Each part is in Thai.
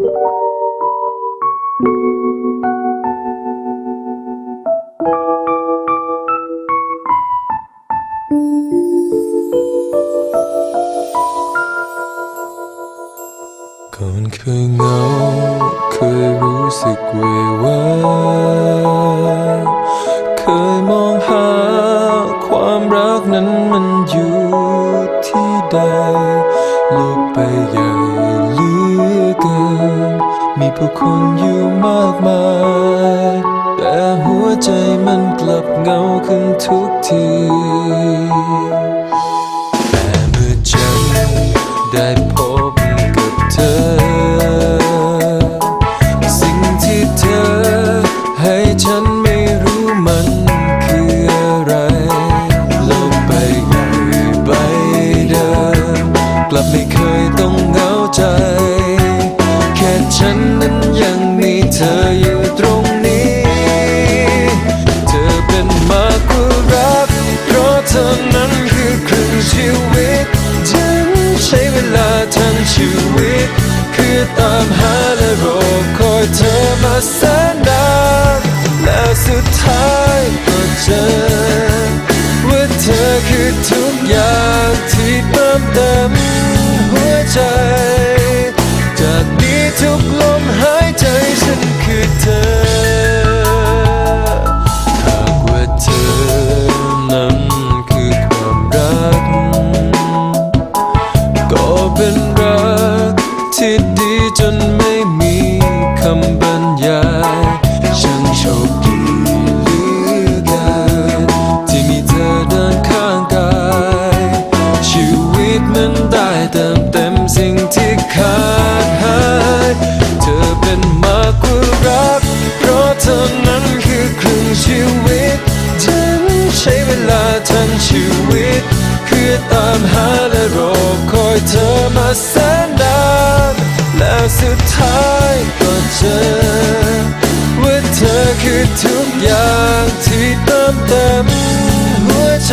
ก่อนเคยเหงาเคยรู้สึกเววาเคยมองหาความรักนั้นมันอยู่ที่ใดโลกไปใหญ่เหลือ เกิน มีผู้คนอยู่มากมาย แต่หัวใจมันกลับเงาขึ้นทุกทีาทั้งชีวิต คือตามหาและรอคอยเธอมาแสนนานแล้วสุดท้าย แสนนานและสุดท้ายก็เจอ ว่าเธอคือทุกอย่างที่เติมเต็มหัวใจ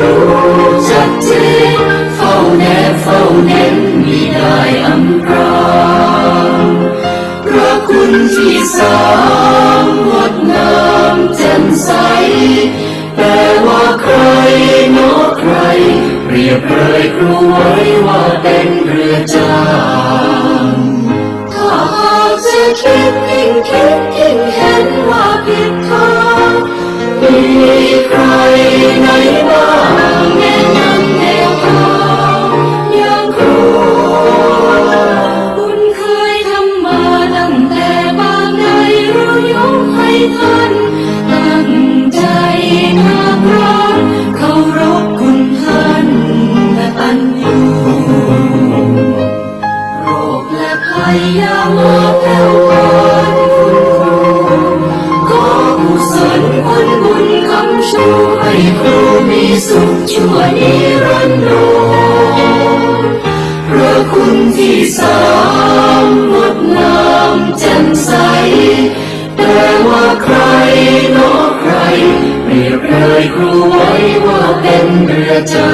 รู้จักจริงเฝ้าแนบเฝ้าเน้นมีได้อำพรางพระคุณที่สามงดงามแจ่มใสแต่ว่าใครเนอใคร เรียบเรยครูไว้ว่าเป็นเรือจางถ้าจะคิด ท่านตั้งใจนัร้อเคารพคุณท่านและตันอยู่โรคและภัยยามาแผ่วพานคุณครูก็กุศบุญบุญคชูให้ครูมีสุขช่วนิรนดร์พระคุณที่สา better.